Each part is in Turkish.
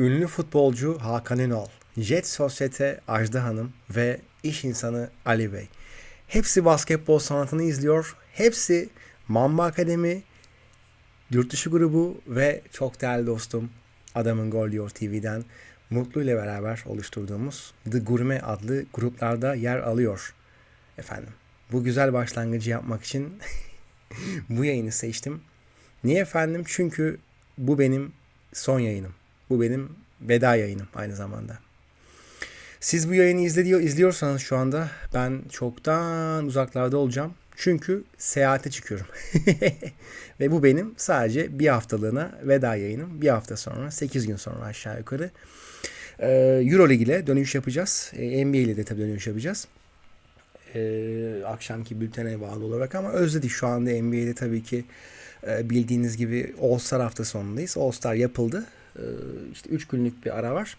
Ünlü futbolcu Hakan Ünal, Jet Sosyete Ajda Hanım ve iş insanı Ali Bey. Hepsi basketbol sanatını izliyor. Hepsi Mamba Akademi, Yurtdışı grubu ve çok değerli dostum Adamın Gol Diyor TV'den Mutlu ile beraber oluşturduğumuz The Gurme adlı gruplarda yer alıyor. Efendim bu güzel başlangıcı yapmak için bu yayını seçtim. Niye efendim? Çünkü bu benim son yayınım. Bu benim veda yayınım aynı zamanda. Siz bu yayını izliyor, izliyorsanız şu anda ben çoktan uzaklarda olacağım. Çünkü seyahate çıkıyorum. Ve bu benim sadece bir haftalığına veda yayınım. Bir hafta sonra, 8 gün sonra aşağı yukarı. Euroleague ile dönüş yapacağız. Ee, NBA ile de tabii dönüş yapacağız. Ee, akşamki bültene bağlı olarak ama özledik şu anda NBA'de tabii ki e, bildiğiniz gibi All Star hafta sonundayız. All Star yapıldı. Ee, işte 3 günlük bir ara var.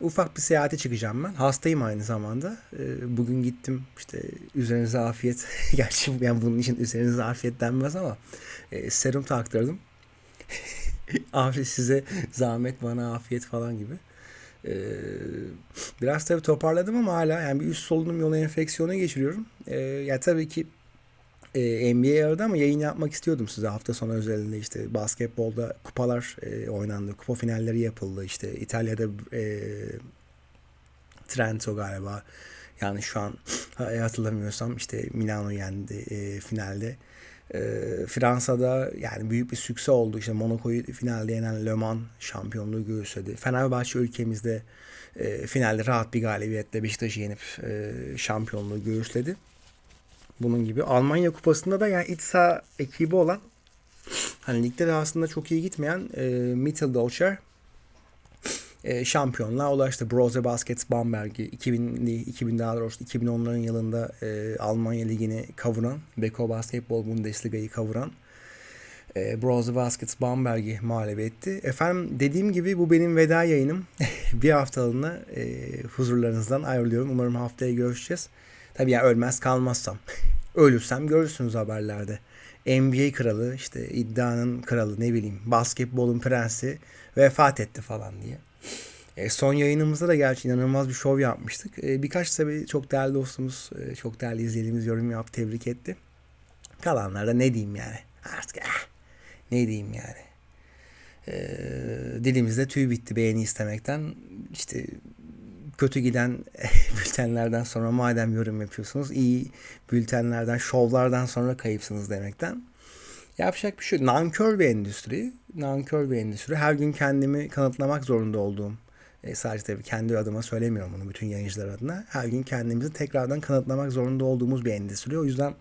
Ufak bir seyahate çıkacağım ben. Hastayım aynı zamanda. Ee, bugün gittim işte üzerinize afiyet. Gerçi yani bunun için üzerinize afiyet denmez ama e, serum taktırdım. afiyet size zahmet bana afiyet falan gibi. Ee, biraz tabii toparladım ama hala yani bir üst solunum yolu enfeksiyonu geçiriyorum. Ee, ya tabii ki e, NBA aradı ama yayın yapmak istiyordum size hafta sonu özelinde işte basketbolda kupalar e, oynandı. Kupa finalleri yapıldı. işte İtalya'da e, Trento galiba yani şu an hatırlamıyorsam işte Milano yendi e, finalde. E, Fransa'da yani büyük bir sükse oldu. İşte Monaco'yu finalde yenen Le Mans şampiyonluğu göğüsledi. Fenerbahçe ülkemizde e, finalde rahat bir galibiyetle Beşiktaş'ı yenip e, şampiyonluğu göğüsledi. Bunun gibi. Almanya kupasında da yani iç saha ekibi olan hani ligde de aslında çok iyi gitmeyen e, Mitteldeutscher e, şampiyonluğa ulaştı. Brose Baskets Bamberg'i 2000'li 2000 daha doğrusu 2010'ların yılında e, Almanya ligini kavuran, Beko Basketbol Bundesliga'yı kavuran e, Brose Baskets Bamberg'i mağlup etti. Efendim dediğim gibi bu benim veda yayınım. bir haftalığına e, huzurlarınızdan ayrılıyorum. Umarım haftaya görüşeceğiz. Tabii ya ölmez kalmazsam. Ölürsem görürsünüz haberlerde. NBA kralı işte iddianın kralı ne bileyim basketbolun prensi vefat etti falan diye. E, son yayınımızda da gerçi inanılmaz bir şov yapmıştık. E, birkaç tabii çok değerli dostumuz, e, çok değerli izlediğimiz yorum yaptı, tebrik etti. Kalanlarda ne diyeyim yani. Artık eh, ne diyeyim yani. E, dilimizde tüy bitti beğeni istemekten. İşte kötü giden bültenlerden sonra madem yorum yapıyorsunuz iyi bültenlerden, şovlardan sonra kayıpsınız demekten. Yapacak bir şey Nankör bir endüstri. Nankör bir endüstri. Her gün kendimi kanıtlamak zorunda olduğum e, sadece tabii kendi adıma söylemiyorum bunu bütün yayıncılar adına. Her gün kendimizi tekrardan kanıtlamak zorunda olduğumuz bir endüstri. O yüzden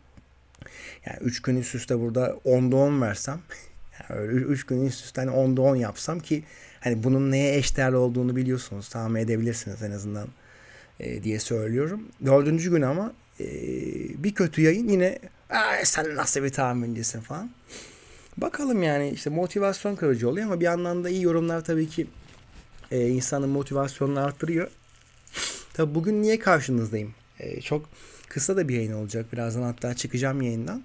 yani 3 gün üst üste burada 10'da 10 versem yani 3 gün üst üste hani 10'da 10 yapsam ki hani bunun neye eşdeğer olduğunu biliyorsunuz. Tahmin edebilirsiniz en azından e, diye söylüyorum. Dördüncü gün ama e, bir kötü yayın yine sen nasıl bir tahmincisin falan. Bakalım yani işte motivasyon kırıcı oluyor ama bir yandan da iyi yorumlar tabii ki e, insanın motivasyonunu arttırıyor. Tabii bugün niye karşınızdayım? E, çok kısa da bir yayın olacak. Birazdan hatta çıkacağım yayından.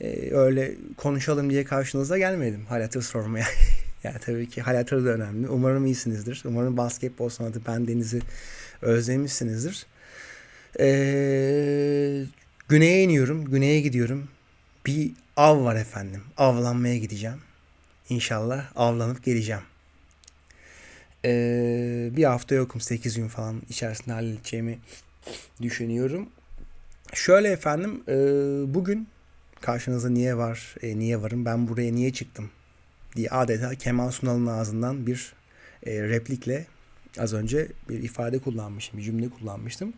E, öyle konuşalım diye karşınıza gelmedim. Hal hatır sormaya. Yani tabii ki hal da önemli. Umarım iyisinizdir. Umarım basketbol sanatı ben Deniz'i özlemişsinizdir. Ee, güneye iniyorum. Güneye gidiyorum. Bir av var efendim. Avlanmaya gideceğim. İnşallah avlanıp geleceğim. Ee, bir hafta yokum 8 gün falan içerisinde halledeceğimi düşünüyorum. Şöyle efendim e, bugün karşınızda niye var, e, niye varım, ben buraya niye çıktım diye adeta Kemal Sunal'ın ağzından bir e, replikle az önce bir ifade kullanmışım, bir cümle kullanmıştım.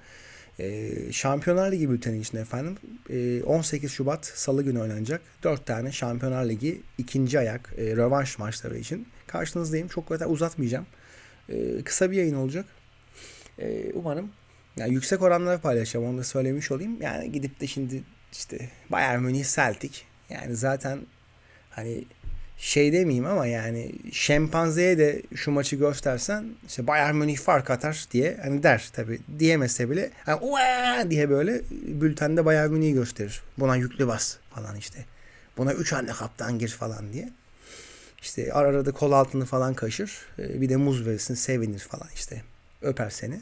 E, Şampiyonlar Ligi bülteni için efendim e, 18 Şubat Salı günü oynanacak 4 tane Şampiyonlar Ligi ikinci ayak e, rövanş maçları için karşınızdayım. Çok kadar uzatmayacağım. E, kısa bir yayın olacak. E, umarım yani yüksek oranları paylaşacağım onu da söylemiş olayım. Yani gidip de şimdi işte Bayern Münih Celtic yani zaten hani şey demeyeyim ama yani şempanzeye de şu maçı göstersen işte Bayern Münih fark atar diye hani der tabi diyemese bile hani, diye böyle bültende Bayern Münih'i gösterir. Buna yüklü bas falan işte. Buna 3 anne kaptan gir falan diye. İşte ara ara da kol altını falan kaşır. E, bir de muz verirsin sevinir falan işte. Öper seni.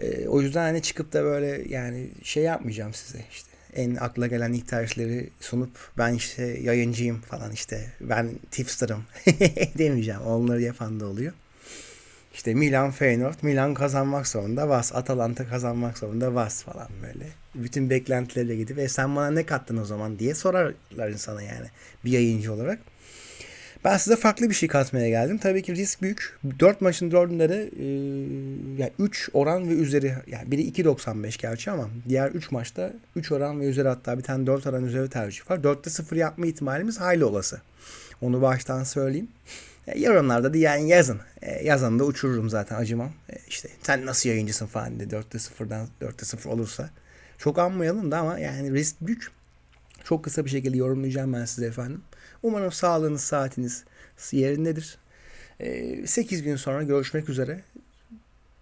E, o yüzden hani çıkıp da böyle yani şey yapmayacağım size işte. En akla gelen ilk tercihleri sunup ben işte yayıncıyım falan işte ben tipster'ım demeyeceğim. Onları yapan da oluyor. İşte Milan Feyenoord, Milan kazanmak zorunda vas, Atalanta kazanmak zorunda vas falan böyle. Bütün beklentilerle gidip e sen bana ne kattın o zaman diye sorarlar insana yani bir yayıncı olarak. Ben size farklı bir şey katmaya geldim. Tabii ki risk büyük. 4 maçın 4'ünde de e, yani 3 oran ve üzeri yani biri 2.95 gerçi ama diğer 3 maçta 3 oran ve üzeri hatta bir tane 4 oran üzeri tercih var. 4'te 0 yapma ihtimalimiz hayli olası. Onu baştan söyleyeyim. E, yorumlarda da yani yazın. E, yazan da uçururum zaten acımam. E, işte sen nasıl yayıncısın falan diye 4'te 0'dan 4'te 0 olursa. Çok anmayalım da ama yani risk büyük. Çok kısa bir şekilde yorumlayacağım ben size efendim. Umarım sağlığınız, saatiniz yerindedir. E, 8 gün sonra görüşmek üzere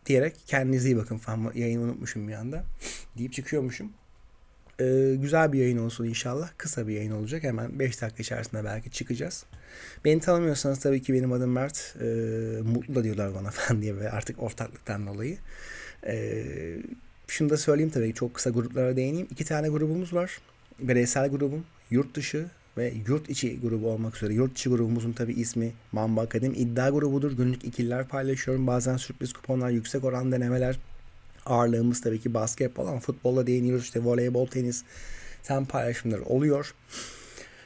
diyerek kendinize iyi bakın falan. Yayını unutmuşum bir anda. Deyip çıkıyormuşum. Ee, güzel bir yayın olsun inşallah. Kısa bir yayın olacak. Hemen 5 dakika içerisinde belki çıkacağız. Beni tanımıyorsanız tabii ki benim adım Mert. Ee, mutlu da diyorlar bana falan diye ve artık ortaklıktan dolayı. Ee, şunu da söyleyeyim tabii çok kısa gruplara değineyim. İki tane grubumuz var. Bireysel grubum, yurt dışı ve yurt içi grubu olmak üzere. Yurt içi grubumuzun tabii ismi Mamba Akademi. iddia grubudur. Günlük ikililer paylaşıyorum. Bazen sürpriz kuponlar, yüksek oran denemeler. Ağırlığımız tabii ki basketbol ama futbolla değiniyoruz. İşte voleybol, tenis, sen paylaşımları oluyor.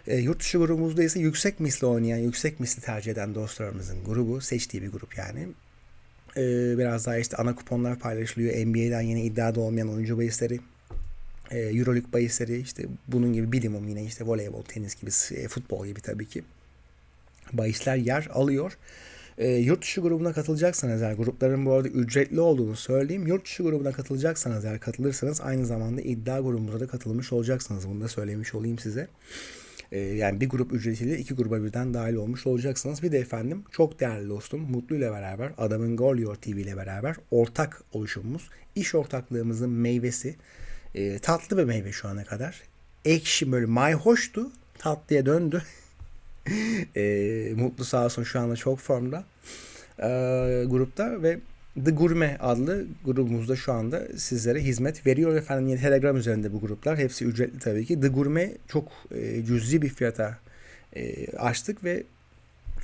E, yurt dışı grubumuzda ise yüksek misli oynayan, yüksek misli tercih eden dostlarımızın grubu. Seçtiği bir grup yani. E, biraz daha işte ana kuponlar paylaşılıyor. NBA'den yine iddiada olmayan oyuncu bahisleri. E, Euroleague bahisleri işte bunun gibi bilimum yine işte voleybol, tenis gibi, e, futbol gibi tabii ki bahisler yer alıyor. E, yurt dışı grubuna katılacaksanız eğer grupların bu arada ücretli olduğunu söyleyeyim. Yurt dışı grubuna katılacaksanız eğer katılırsanız aynı zamanda iddia grubumuza da katılmış olacaksınız. Bunu da söylemiş olayım size. E, yani bir grup ücretiyle iki gruba birden dahil olmuş olacaksınız. Bir de efendim çok değerli dostum Mutlu ile beraber Adamın Gol Your TV ile beraber ortak oluşumumuz. iş ortaklığımızın meyvesi. E, tatlı bir meyve şu ana kadar. Ekşi böyle mayhoştu. Tatlıya döndü. e, Mutlu sağ olsun şu anda çok formda e, grupta ve The Gurme adlı grubumuzda şu anda sizlere hizmet veriyor efendim. Yine Telegram üzerinde bu gruplar. Hepsi ücretli tabii ki. The Gurme çok e, cüzi bir fiyata e, açtık ve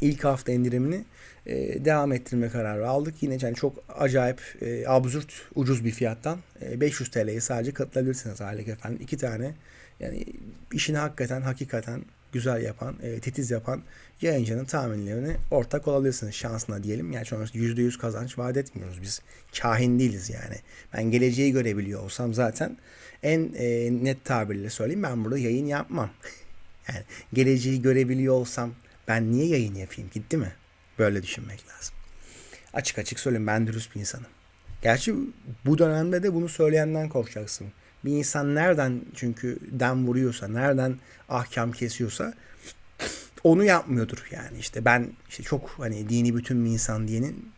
ilk hafta indirimini e, devam ettirme kararı aldık. Yine yani çok acayip e, absürt ucuz bir fiyattan e, 500 TL'ye sadece katılabilirsiniz aylık efendim. İki tane yani işini hakikaten hakikaten güzel yapan, e, titiz yapan yayıncının tahminlerini ortak olabilirsiniz şansına diyelim. Yani sonuçta %100 kazanç vaat etmiyoruz biz. Kahin değiliz yani. Ben geleceği görebiliyor olsam zaten en e, net tabirle söyleyeyim ben burada yayın yapmam. yani geleceği görebiliyor olsam ben niye yayın yapayım gitti mi? Böyle düşünmek lazım. Açık açık söyleyeyim ben dürüst bir insanım. Gerçi bu dönemde de bunu söyleyenden korkacaksın. Bir insan nereden çünkü dem vuruyorsa, nereden ahkam kesiyorsa onu yapmıyordur yani işte ben işte çok hani dini bütün bir insan diyenin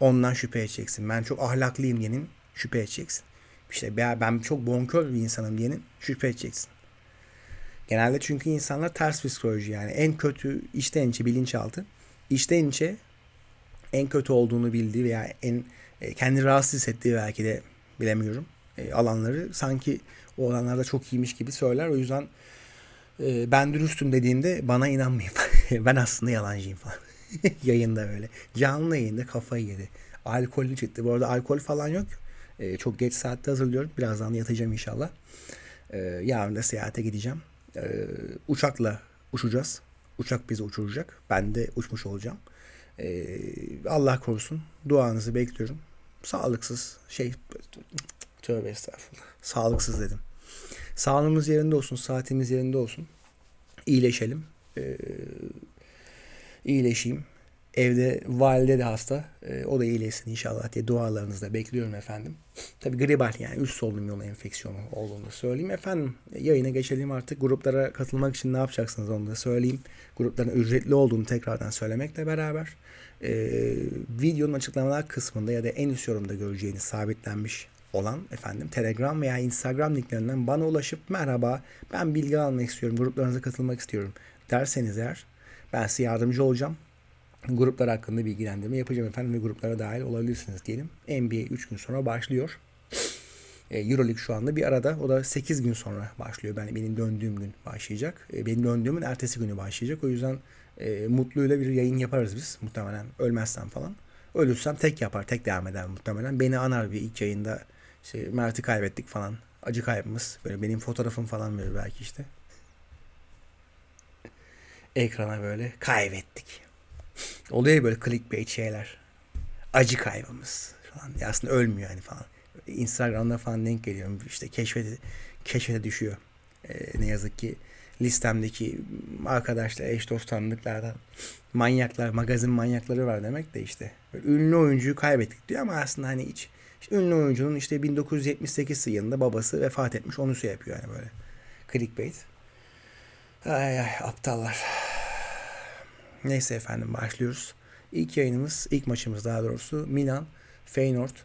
ondan şüphe edeceksin. Ben çok ahlaklıyım diyenin şüphe edeceksin. İşte ben çok bonkör bir insanım diyenin şüphe edeceksin. Genelde çünkü insanlar ters psikoloji yani en kötü içten içe bilinçaltı içten içe en kötü olduğunu bildiği veya en e, kendi rahatsız hissettiği belki de bilemiyorum e, alanları sanki o alanlarda çok iyiymiş gibi söyler. O yüzden e, ben dürüstüm dediğinde bana inanmayın. ben aslında yalancıyım falan. Yayında böyle. Canlı yayında kafayı yedi. Alkollü çıktı. Bu arada alkol falan yok. E, çok geç saatte hazırlıyorum. Birazdan yatacağım inşallah. E, yarın da seyahate gideceğim. E, uçakla uçacağız. Uçak bizi uçuracak. Ben de uçmuş olacağım. E, Allah korusun. Duanızı bekliyorum. Sağlıksız şey Tövbe estağfurullah. Sağlıksız dedim. Sağlığımız yerinde olsun, saatimiz yerinde olsun. İyileşelim. Ee, iyileşeyim. Evde valide de hasta. Ee, o da iyileşsin inşallah diye dualarınızda bekliyorum efendim. Tabi gribal yani üst solunum yolu enfeksiyonu olduğunu söyleyeyim. Efendim yayına geçelim artık. Gruplara katılmak için ne yapacaksınız onu da söyleyeyim. Grupların ücretli olduğunu tekrardan söylemekle beraber e, videonun açıklamalar kısmında ya da en üst yorumda göreceğiniz sabitlenmiş olan efendim Telegram veya Instagram linklerinden bana ulaşıp merhaba ben bilgi almak istiyorum gruplarınıza katılmak istiyorum derseniz eğer Ben size yardımcı olacağım. Gruplar hakkında bilgilendirme yapacağım efendim ve gruplara dahil olabilirsiniz diyelim. NBA 3 gün sonra başlıyor. E, Euroleague şu anda bir arada. O da 8 gün sonra başlıyor. Ben benim döndüğüm gün başlayacak. E, benim döndüğümün ertesi günü başlayacak. O yüzden e, mutluyla bir yayın yaparız biz muhtemelen. Ölmezsem falan. Ölürsem tek yapar, tek devam eder muhtemelen. Beni anar bir ilk yayında. İşte Mert'i kaybettik falan. Acı kaybımız. Böyle benim fotoğrafım falan verir belki işte. Ekrana böyle kaybettik. Oluyor ya böyle clickbait şeyler. Acı kaybımız falan. Ya aslında ölmüyor yani falan. Instagram'da falan denk geliyorum. İşte keşfete, keşfete düşüyor. Ee, ne yazık ki listemdeki arkadaşlar, eş dost tanıdıklardan manyaklar, magazin manyakları var demek de işte. Böyle ünlü oyuncuyu kaybettik diyor ama aslında hani hiç işte ünlü oyuncunun işte 1978 yılında babası vefat etmiş. Onu şey yapıyor yani böyle. Clickbait. Ay ay aptallar. Neyse efendim başlıyoruz. İlk yayınımız, ilk maçımız daha doğrusu Milan, Feyenoord.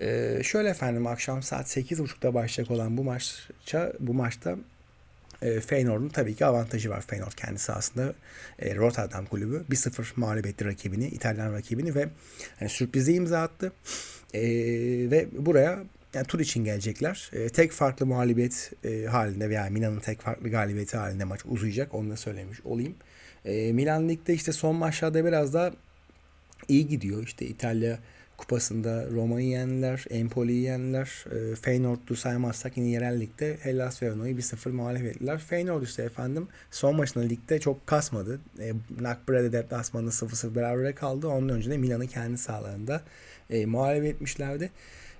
Ee, şöyle efendim akşam saat 8.30'da başlayacak olan bu maçça bu maçta e, Feyenoord'un tabii ki avantajı var. Feyenoord kendisi aslında e, Rotterdam kulübü 1-0 mağlup etti rakibini, İtalyan rakibini ve hani sürprize imza attı. E, ve buraya yani tur için gelecekler. E, tek farklı mağlubiyet e, halinde veya Milan'ın tek farklı galibiyeti halinde maç uzayacak. Onu da söylemiş olayım. E, Milan Lig'de işte son maçlarda biraz daha iyi gidiyor. İşte İtalya Kupası'nda Roma'yı yendiler, Empoli'yi yendiler. E, Feyenoord'u saymazsak yine yerel ligde Hellas Verona'yı 1-0 mağlup ettiler. Feyenoord ise efendim son maçında ligde çok kasmadı. E, Nakbre'de deplasmanında 0-0 beraber kaldı. Ondan önce de Milan'ı kendi sahalarında e, mağlup etmişlerdi.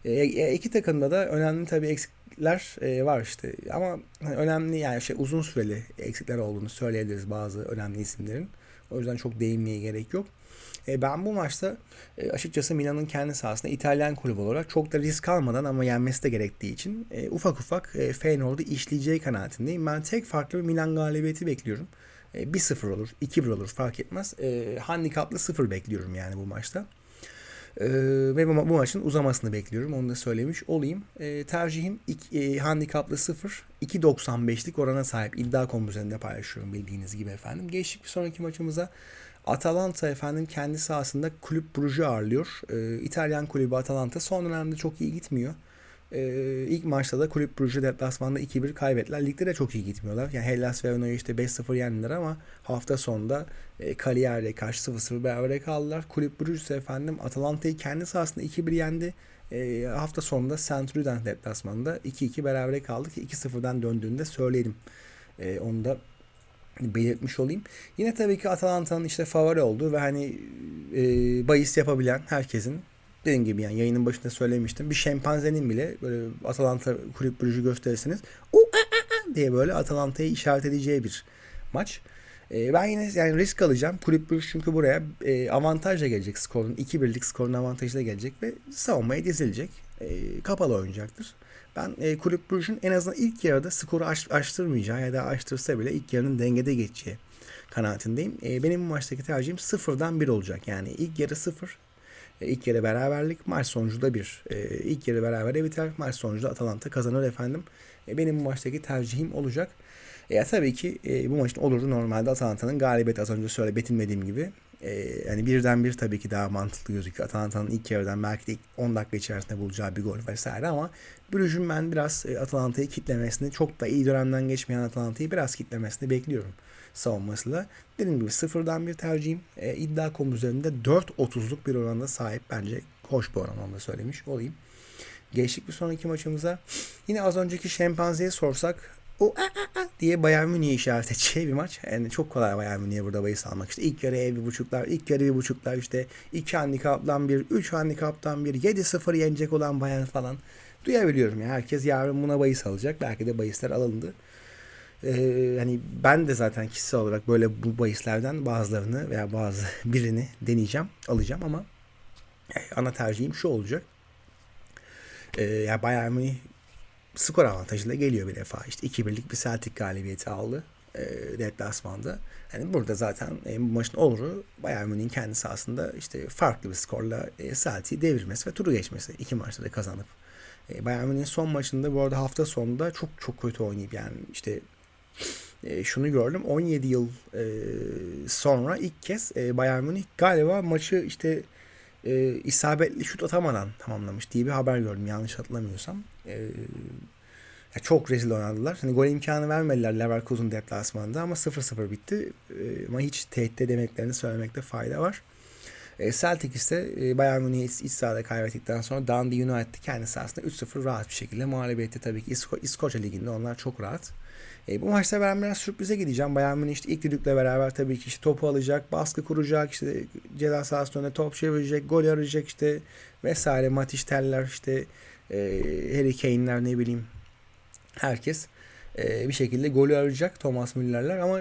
E, e, iki takımda da önemli tabii eksikler e, var işte. Ama hani önemli yani şey uzun süreli eksikler olduğunu söyleyebiliriz bazı önemli isimlerin. O yüzden çok değinmeye gerek yok. E, ben bu maçta e, açıkçası Milan'ın kendi sahasında İtalyan kulübü olarak çok da risk almadan ama yenmesi de gerektiği için e, ufak ufak e, Feyenoord'u işleyeceği kanaatindeyim. Ben tek farklı bir Milan galibiyeti bekliyorum. E, 1-0 olur, 2-1 olur fark etmez. E, handikaplı 0 bekliyorum yani bu maçta. Ee, ve bu, maçın uzamasını bekliyorum. Onu da söylemiş olayım. Ee, tercihim iki, e, handikaplı 0. 2.95'lik orana sahip. iddia.com üzerinde paylaşıyorum bildiğiniz gibi efendim. Geçtik bir sonraki maçımıza. Atalanta efendim kendi sahasında kulüp Brugge ağırlıyor. Ee, İtalyan kulübü Atalanta son dönemde çok iyi gitmiyor. Ee, ilk maçta da kulüp Brugge deplasmanda 2-1 kaybettiler. Ligde de çok iyi gitmiyorlar. Yani Hellas Verona'yı işte 5-0 yendiler ama hafta sonunda e, Cagliari'ye karşı 0-0 beraber kaldılar. Kulüp Brugge ise efendim Atalanta'yı kendi sahasında 2-1 yendi. E, hafta sonunda Centurion deplasmanında 2-2 beraber kaldık. 2-0'dan döndüğünde söyleyelim. E, onu da belirtmiş olayım. Yine tabii ki Atalanta'nın işte favori olduğu ve hani e, bahis yapabilen herkesin dediğim gibi yani yayının başında söylemiştim. Bir şempanzenin bile böyle Atalanta kulüp Brugge'ü gösterirseniz o diye böyle Atalanta'yı işaret edeceği bir maç. E, ben yine yani risk alacağım. Kulüp Brugge çünkü buraya e, avantajla gelecek skorun. 2-1'lik skorun avantajıyla gelecek ve savunmaya dizilecek. E, kapalı oynayacaktır. Ben e, Kulüp Brugge'un en azından ilk yarıda skoru aş, aştırmayacağı ya da aştırsa bile ilk yarının dengede geçeceği kanaatindeyim. E, benim bu maçtaki tercihim sıfırdan bir olacak. Yani ilk yarı sıfır, ilk yarı beraberlik, maç sonucu da bir. E, ilk yarı berabere biter, maç sonucu da Atalanta kazanır efendim. E, benim bu maçtaki tercihim olacak. E, ya tabii ki e, bu maçın olurdu normalde Atalanta'nın galibiyeti az önce söyle betinmediğim gibi. E, yani birden bir tabii ki daha mantıklı gözüküyor. Atalanta'nın ilk yarıdan belki de 10 dakika içerisinde bulacağı bir gol vesaire ama Brugge'ün ben biraz e, Atalanta'yı kitlemesini çok da iyi dönemden geçmeyen Atalanta'yı biraz kitlemesini bekliyorum savunmasıyla. Dediğim gibi sıfırdan bir tercihim. E, iddia.com üzerinde 4.30'luk bir oranda sahip bence hoş bir oran onu da söylemiş olayım. Geçtik bir sonraki maçımıza. Yine az önceki şempanzeye sorsak o a, a, a diye Bayern Münih'i işaret edeceği bir maç. Yani çok kolay Bayern Münih'e burada bahis almak. İşte ilk yarı ev bir buçuklar, ilk yarı bir buçuklar işte iki handikaptan bir, üç handikaptan bir, 7-0 yenecek olan Bayern falan. Duyabiliyorum ya. Herkes yarın buna bahis alacak. Belki de bahisler alındı. Ee, hani ben de zaten kişisel olarak böyle bu bahislerden bazılarını veya bazı birini deneyeceğim, alacağım ama ana tercihim şu olacak. Ee, ya Bayern Münih skor avantajıyla geliyor bir defa. İşte 2-1'lik bir Celtic galibiyeti aldı e, deplasmanda. Yani burada zaten e, bu maçın oluru Bayern Münih'in kendi sahasında işte farklı bir skorla e, Celtic'i devirmesi ve turu geçmesi. iki maçta da kazanıp. E, Bayern Münih'in son maçında bu arada hafta sonunda çok çok kötü oynayıp yani işte e, şunu gördüm. 17 yıl e, sonra ilk kez e, Bayern Münih galiba maçı işte e, isabetli şut atamadan tamamlamış diye bir haber gördüm yanlış hatırlamıyorsam. E, ya çok rezil oynadılar. Hani gol imkanı vermediler Leverkusen deplasmanında ama 0-0 bitti. E, ama hiç tehdit edemeklerini söylemekte fayda var. E, Celtic ise e, Bayern Münih'i iç, iç sahada kaybettikten sonra Dundee United'ı kendi sahasında 3-0 rahat bir şekilde mağlup etti. Tabii ki İsko İskoçya Ligi'nde onlar çok rahat. E, bu maçta ben biraz sürprize gideceğim. Bayern Münih işte ilk düdükle beraber tabii ki işte topu alacak, baskı kuracak, işte ceza sahası önüne top çevirecek, gol arayacak işte vesaire. Matiş Teller işte e, Harry Kane'ler ne bileyim herkes e, bir şekilde golü arayacak Thomas Müller'ler ama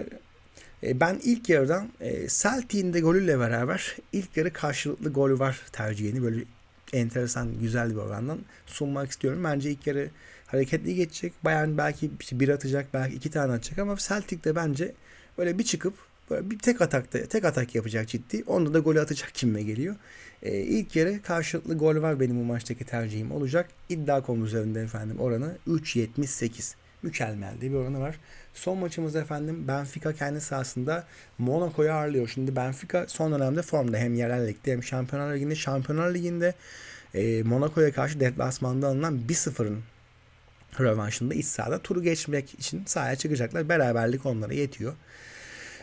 e, ben ilk yarıdan e, Celtic'in de golüyle beraber ilk yarı karşılıklı golü var tercihini böyle enteresan güzel bir orandan sunmak istiyorum. Bence ilk yarı hareketli geçecek. Bayern belki bir atacak, belki iki tane atacak ama Celtic de bence böyle bir çıkıp böyle bir tek atakta tek atak yapacak ciddi. Onda da golü atacak kimime geliyor. Ee, ilk yarı karşılıklı gol var benim bu maçtaki tercihim olacak. İddia.com üzerinde efendim oranı 3.78. Mükemmel bir oranı var. Son maçımız efendim Benfica kendi sahasında Monaco'yu ağırlıyor. Şimdi Benfica son dönemde formda hem yerel ligde hem Şampiyonlar Ligi'nde. Şampiyonlar Ligi'nde e, Monaco'ya karşı deplasmanda alınan 1-0'ın rövanşında iç sahada turu geçmek için sahaya çıkacaklar. Beraberlik onlara yetiyor.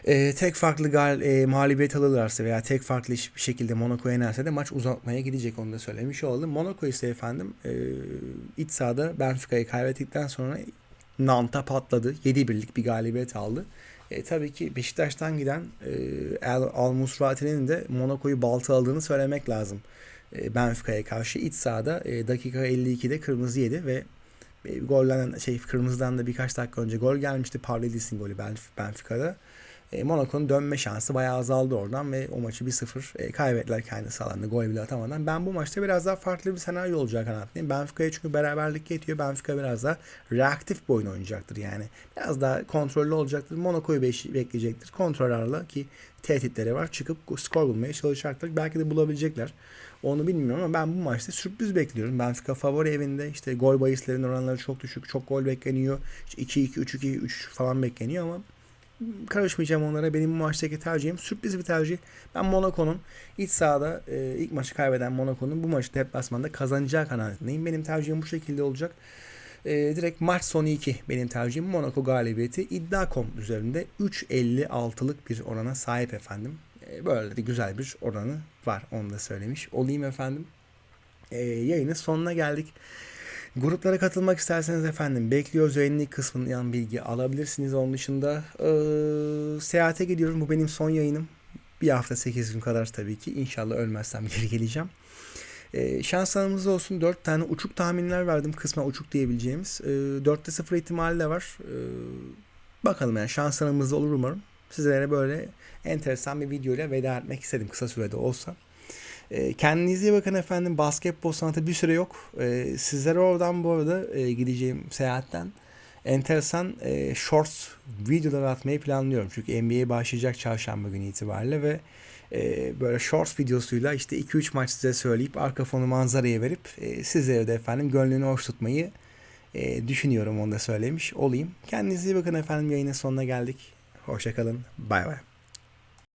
E, tek farklı gal, e, mağlubiyet alırlarsa veya tek farklı bir şekilde Monaco yenerse de maç uzatmaya gidecek onu da söylemiş olalım. Monaco ise efendim e, iç sahada Benfica'yı kaybettikten sonra Nant'a patladı. 7-1'lik bir galibiyet aldı. E, tabii ki Beşiktaş'tan giden e, Al, Musrati'nin de Monaco'yu balta aldığını söylemek lazım. E, Benfica'ya karşı iç sahada e, dakika 52'de kırmızı yedi ve e, golden şey kırmızıdan da birkaç dakika önce gol gelmişti. Parledis'in golü Benfica'da. E, Monaco'nun dönme şansı bayağı azaldı oradan ve o maçı 1-0 e, kaybettiler kendi sahalarında gol bile atamadan. Ben bu maçta biraz daha farklı bir senaryo olacak kanaatindeyim. Benfica'ya çünkü beraberlik yetiyor. Benfica biraz daha reaktif bir oyun oynayacaktır yani. Biraz daha kontrollü olacaktır. Monaco'yu bekleyecektir. Kontrol ki tehditleri var. Çıkıp skor bulmaya çalışacaklar. Belki de bulabilecekler. Onu bilmiyorum ama ben bu maçta sürpriz bekliyorum. Benfica favori evinde işte gol bahislerin oranları çok düşük. Çok gol bekleniyor. İşte 2-2, 3-2, 3 falan bekleniyor ama karışmayacağım onlara. Benim bu maçtaki tercihim sürpriz bir tercih. Ben Monaco'nun iç sahada e, ilk maçı kaybeden Monaco'nun bu maçı deplasmanda kazanacağı kanaatindeyim. Benim tercihim bu şekilde olacak. E, direkt maç sonu 2 benim tercihim. Monaco galibiyeti iddia.com üzerinde 3.56'lık bir orana sahip efendim. E, böyle de güzel bir oranı var. Onu da söylemiş olayım efendim. E, yayının sonuna geldik. Gruplara katılmak isterseniz efendim bekliyoruz yayının ilk kısmından bilgi alabilirsiniz. Onun dışında e, seyahate gidiyorum. Bu benim son yayınım. Bir hafta 8 gün kadar tabii ki. İnşallah ölmezsem geri geleceğim. E, şanslarımız olsun. 4 tane uçuk tahminler verdim. Kısmen uçuk diyebileceğimiz. E, 4'te 0 ihtimali de var. E, bakalım yani şanslarımız olur umarım. Sizlere böyle enteresan bir video ile veda etmek istedim kısa sürede olsa. E, kendinize iyi bakın efendim. Basketbol sanatı bir süre yok. E, sizlere oradan bu arada e, gideceğim seyahatten enteresan e, shorts videolar atmayı planlıyorum. Çünkü NBA başlayacak çarşamba günü itibariyle ve e, böyle shorts videosuyla işte 2-3 maç size söyleyip arka fonu manzaraya verip e, de efendim gönlünü hoş tutmayı e, düşünüyorum onu da söylemiş olayım. Kendinize iyi bakın efendim yayının sonuna geldik. Hoşçakalın. Bay bay.